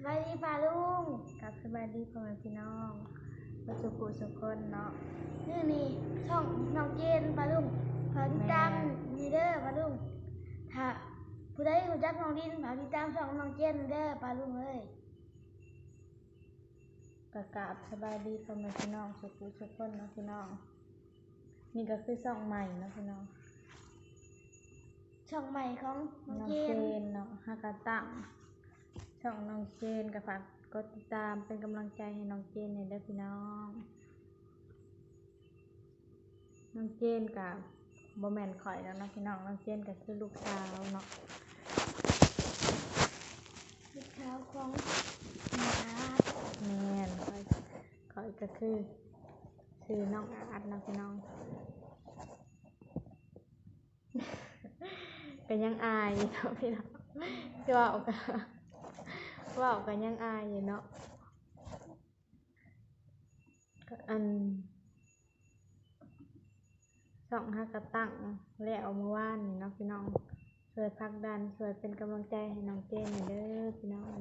สบายดีป่าลุงกับสบายดีพ่อแม่พี่น้องประสุกุสุคนเนาะนี่นี่ช่องน้องเจนป่าลุงฝากติดตามแม่นี่เด้อป่าลุงถ้าผู้ใดรู้จักน้องดินฝากติดตามช่องน้องเจนเด้อป่าลุงเอ้ยประกาศสบายดีพ่อแม่พี่น้องสุกุสุคนเนาะพี่น้องนี่ก็คือซ่องใหม่เนาะพี่น้องช่องใหม่ของน้องน้องเจเจนนเนาะฮากาตั้ง ช่องน้องเจนก็ฝากกดติดตามเป็นกำลังใจให้น้องเจนในอยเด้อพี่น้อง น้องเจนกับบ่แมนข่อยแล้วนะพี่น้องน้องเจนก็คือลูกสาวเนาะลูกสาวของหมาแมนข่อยข่อยก็คือชื่อน้องอาร์ตนะพี่น้องก็ยังอายเนาะพี่น้องที่ว่าเอก ว่าเอาก็ยังอายอยู่เนาะก็อันสองห้ากระตั้งแล้วเมื่อวานนี่เนาะพี่น้องช่วยพักดันช่วยเป็นกำลังใจให้น้องเจนหน่อยเด้อพี่น้อง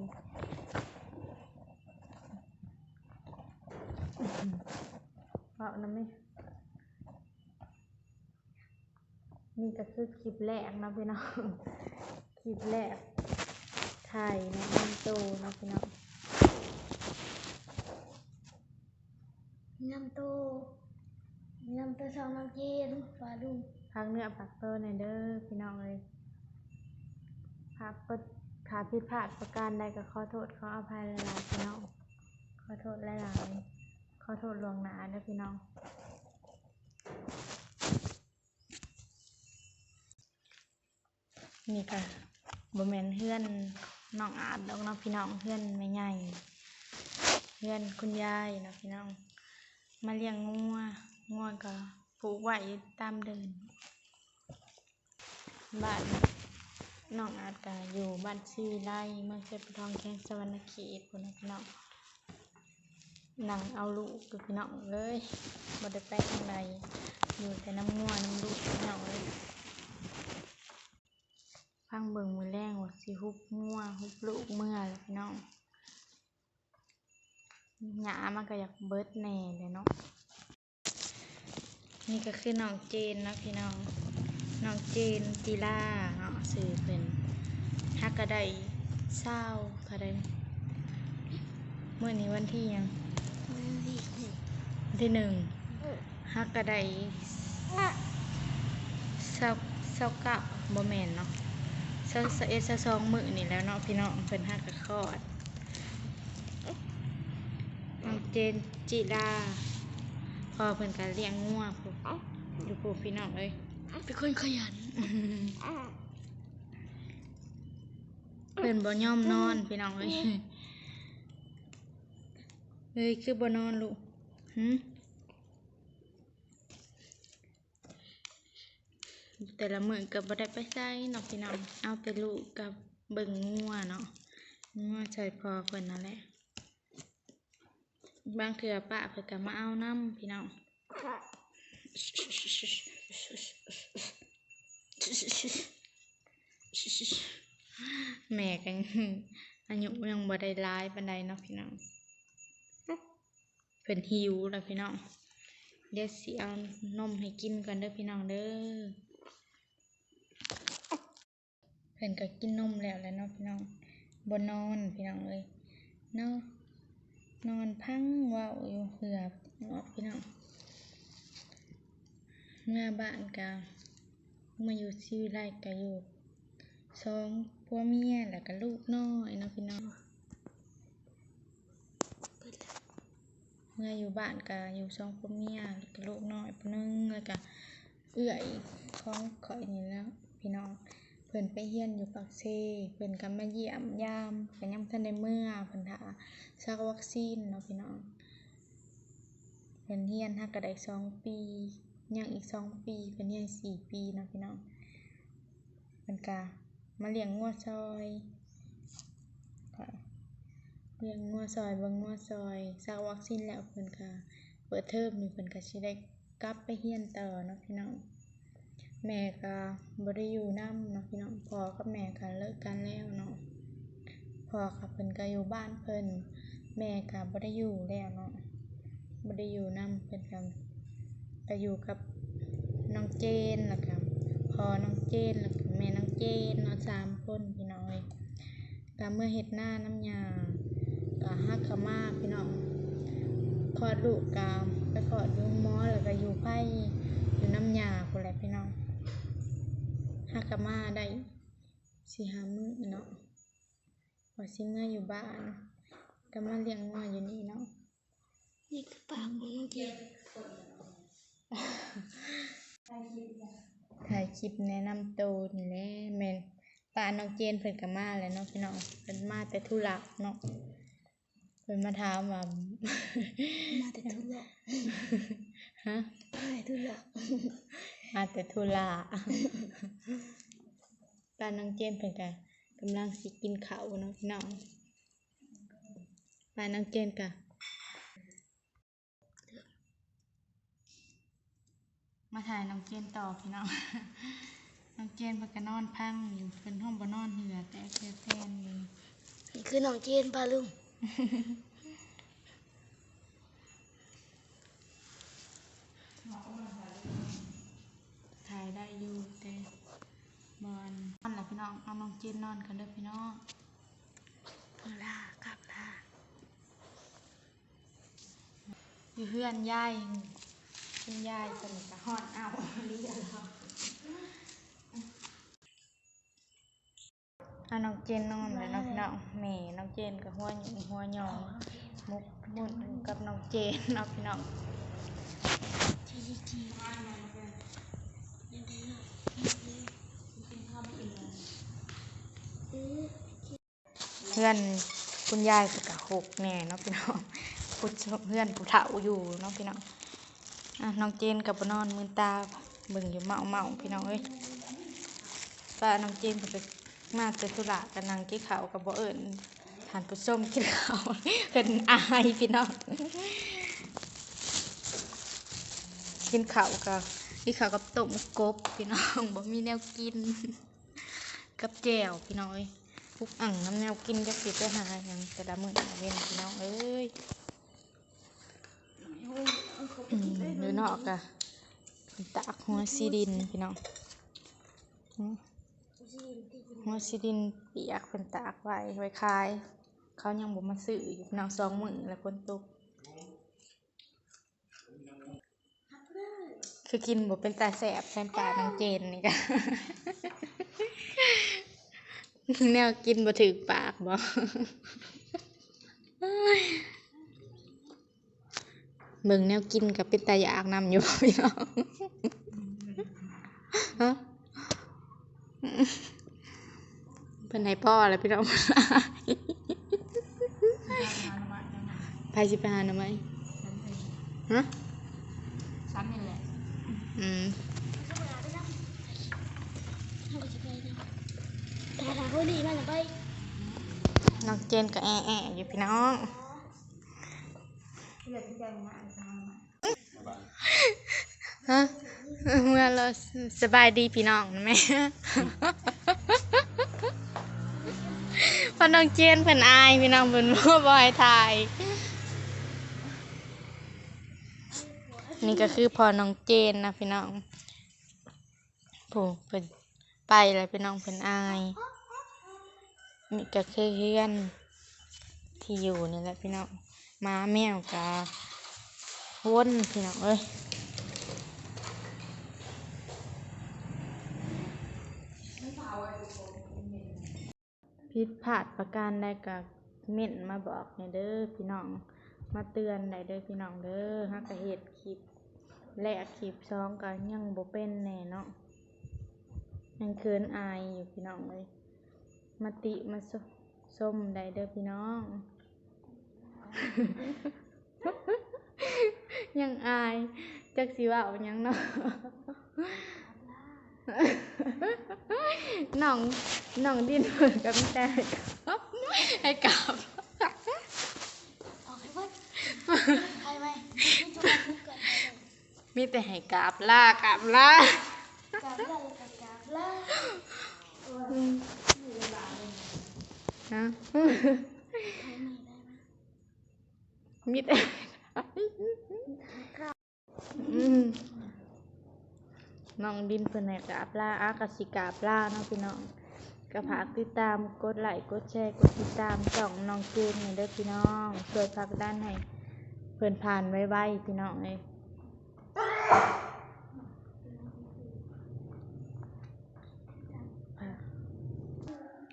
เบานะไหมนี่ก็คือคลิปแรกนะพี่น้อง คลิปแรก ถ่ในอินโตนะพี่น้องน้ำโตมีน้ำโตช่องน้องเจนป่าลุพักเนื้อพักตัวในเด้อพี่น้องเลยพักก็ขาผิดพลาดประการใดก็ขอโทษขออภัยหลายๆพี่น้อง ขอโทษหลายๆขอโทษลวงหนาเด้อพี่น้องนี่ค่ะบ่แมนเพื่อน น้องอาดดอกเนาะพี่น้องเพื่อนไม่ใหญ่เพื่อนคุณยายเนาะพี่น้อง มาเลี้ยงงัวงัวก็ผูกไว้ตามเดินบ้านน้องอาดก็อยู่บ้านซีวิไลเมืองเซปทองแข้งสวรรณเขตพุ่นนะพี่น้องนั่งเอาลูกกับพี่น้องเลยบ่ได้ไปทางใดอยู่แต่น้ำงัวน้ำลูกพี่น้องเลย พังเบิ่งมือแรงว่าสิฮุบงัวฮุบลูกเมื่อแล้วพี่น้องหยามันก็อยากเบิดแน่เลยเนาะนี่ก็คือน้องเจนนะพี่น้องน้องเจนจีล่าเนาะสื่อเพิ่นฮักกระไดเศร้าเท่าใดเมื่อนี้วันที่ยังวันที่หนึ่งฮักกระไดเศร้าเศร้าก้าบ่แมนเนาะ เซาเอสซองมือนี่แล้วเนาะพี่น้องเพิ่นหักกะคอดน้องเจนจิดาพอเพิ่นก็เลี้ยงงัวพูอยู่พูพี่น้องเอ้ยเป็นคนขยันเพิ่นบ่ยอมนอนพี่น้องเอ้ยเฮ้ยคือบ่นอนลูกหึ แต่ละมือก็บ่ได้ไปไสเนาะพี่น้องเอาแต่ลูกกับเบิ่งงัวเนาะงัวใส่พอเพิ่นนั่นแหละบางเทื่อป้าเพิ่นก็มาเอาน้ำพี่น้องแม่กันอายุยังบ่ได้ร้ายปานใดเนาะพี่น้องเพิ่นหิวแล้วพี่น้องเดี๋ยวสิเอานมให้กินก่อนเด้อพี่น้องเด้อ เพิ่นก็กินนมแล้วแหล้วเนาะพี่น้องบ่นอนพี่น้องเอ้ยเนาะนอนพังว้าอยู่เหือบเนาะพี่น้องเมื่อบ้านก็มาอยู่ชีวิไลก็อยู่สองผัวเมียแล้วก็ลูกน้อยเนาะพี่น้องเมื่ออยู่บ้านก็อยู่สองผัวเมียแล้วก็ลูกน้อยผู้นึงแล้วก็เอื้อยของข่อยนี่แล้วพี่น้อง เพิ่นไปเฮียนอยู่ปากเซเพิ่นก็มาเยี่ยมยามก็ยังบ่ทันได้เมื่อเพิ่นท่าซักวัคซีนเนาะพี่น้องเพิ่นเฮียนฮักก็ได้สองปียังอีกสองปีเพิ่นเฮียนสี่ปีเนาะพี่น้องเพิ่นก็มาเลี้ยงงัวซอยค่เลี้ยงงัวซอยเบิ่งงัวซอยซักวัคซีนแล้วเพิ่นก็เปิดเทอมนี่เพิ่นก็สิได้กลับไปเรียนต่อเนาะพี่น้อง แม่ก็บ่ได้อยู่นำเนาะพี่น้องพ่อกับแม่ก็เลิกกันแล้วเนาะพ่อกับเพิ่นก็อยู่บ้านเพิ่นแม่ก็บ่ได้อยู่แล้วเนาะบ่ได้อยู่นํเพิ่นก็ก็อยู่กับน้องเจนแล้วก็พ่อน้องเจนแล้วก็แม่น้องเจนเนาะสามคนพี่น้อยก็เมื่อเฮ็ดหน้าน้ำยาก็ฮักขามาพี่น้องคลอดลูกก็ไปคลอดอยู่หมอแล้วก็อยู่ไผอยู่น้ำยาพุ่นแหละพี่ ฮักามาได้สี่หามือเนาะว่าสิเมื่ออยู่บ้านก็มาเลี้ยงงัวอยู่นี่เนาะนี่คือปากของน้องเจนถ่ายคลิปแนะนำตัวนี่แหละแมนป้าน้องเจนเพิ่นก็มาแล้วเนาะพี่น้องเพิ่นมาแต่ธุระเนาะเพิ่นมาถามว่ามาแต่ทุรศฮะมาแต่ทุเรศ มาแต่ธุระป้าน้องเจนเพิ่นก็กำลังสิกินข้าวเนาะพี่น้องป้าน้องเจนก็มาถ่ายน้องเจนต่อพี่น้องน้องเจนเพิ่นก็นอนพังอยู่เพิ่นห้องบ่นอนเหือแต่แค่แทนอยู่ คือน้องเจนปลาลุง ถ่าย ได้อยู่แต่บอลนอนแหละพี่น้องเอาน้องเจนนอนกันเด้อพี่น้องลากลับลาอยู่เพื่อนยายคุณยายสนิทกับฮอดเอาเรียกเราเอาน้องเจนนอนเลยเนาะพี่น้องแม่น้องเจนกับหัวหยุ่งหัวหยองมุกมุนกับน้องเจนเนาะพี่น้องทีทีที เพื่อนคุณยายก็กะหกแน่เนาะพี่น้องผู้เพื่อนผู้เฒ่าอยู่เนาะพี่น้องอะน้องเจนกับบนอนมือตาเบิ่งอยู่เมาเมาพี่น้องเอ้ยป้าน้องเจนไปมาแต่ธุระกันนางกินข้าวกับบ่เอิญทานผู้ส้มกินข้าวเพิ่นอายพี่น้องกินข้าวกับ กินข้าวกับต้มกบพี่น้องบ่มีแนวกิน กับแจ่วพี่น้องเอ้ยทุกอ่างน้ำแนวกินจะสิไปหาอย่างแต่ละมื้อเว้นพี่น้องเอ้ยอืมหรือนอกอะตากหัวซีดินพี่น้องอืมหัวซีดินเปียกเป็นตากไว้ไว้ขาย เขายังบ่มาซื้ออยู่พี่น้องสองมือแล้วคนตก คือกินบ่เป็นตาแสบแทนปลานางเจนนี่กะแนวกินบ่ถึกปากบ่เบิ่งแนวกินกับเป็นตาอยากนำอยู่พี่น้องฮะเพิ่นให้พ่อแล้วพี่น้องไปสิไปหาหน่อไม้ฮะฉันนี่แหละ อืมแต่ถ้าเขาดีมันจะไปน้องเจนกับแอะแอะอยู่พี่น้องฮะเมื่อเราสบายดีพี่น้องนะแม่พอน้องเจนเพิ่นอายพี่น้องเพิ่นบ่บ่ให้ถ่าย นี่ก็คือพอน้องเจนนะพี่น้องผู้เพิ่นไปแล้วพี่น้องเพิ่นอายนี่ก็คือเพื่อนที่อยู่นี่แหละพี่น้องหมาแมวกาวนพี่น้องเอ้ยผิดพลาดประการใดกับเม่นมาบอกในเด้อพี่น้องมาเตือนได้เด้อพี่น้องเด้อฮักกะเหตุคลิป แรกคลิปสองก็ยังบ่เป็นแน่เนาะยังเคินอายอยู่พี่น้องเลยมาติมาสส้มได้เด้อพี่น้อง ยังอายจักสิว่าหยังเนาะน้องน้องดินเหมือนกับแม่ให้กลับกให้วัดใครไหมไม่จุกกัน มีแต่ให้กราบลากราบลากลับแล้วกลับแล้วอืมฮะใช้ใหม่ได้ไหมมิดอืมน้องดินเพิ่นให้กราบลาอากสิกราบลาเนาะพี่น้องก็ฝากติดตามกดไลค์กดแชร์กดติดตามช่องน้องเจนให้เด้อพี่น้องช่วยผลักดันให้เพิ่นผ่านไวๆพี่น้องเอ้ย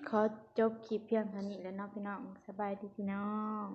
ขอจบคลิปเพียงเท่านี้แล้วเนาะพี่น้องสบายดีพี่น้อง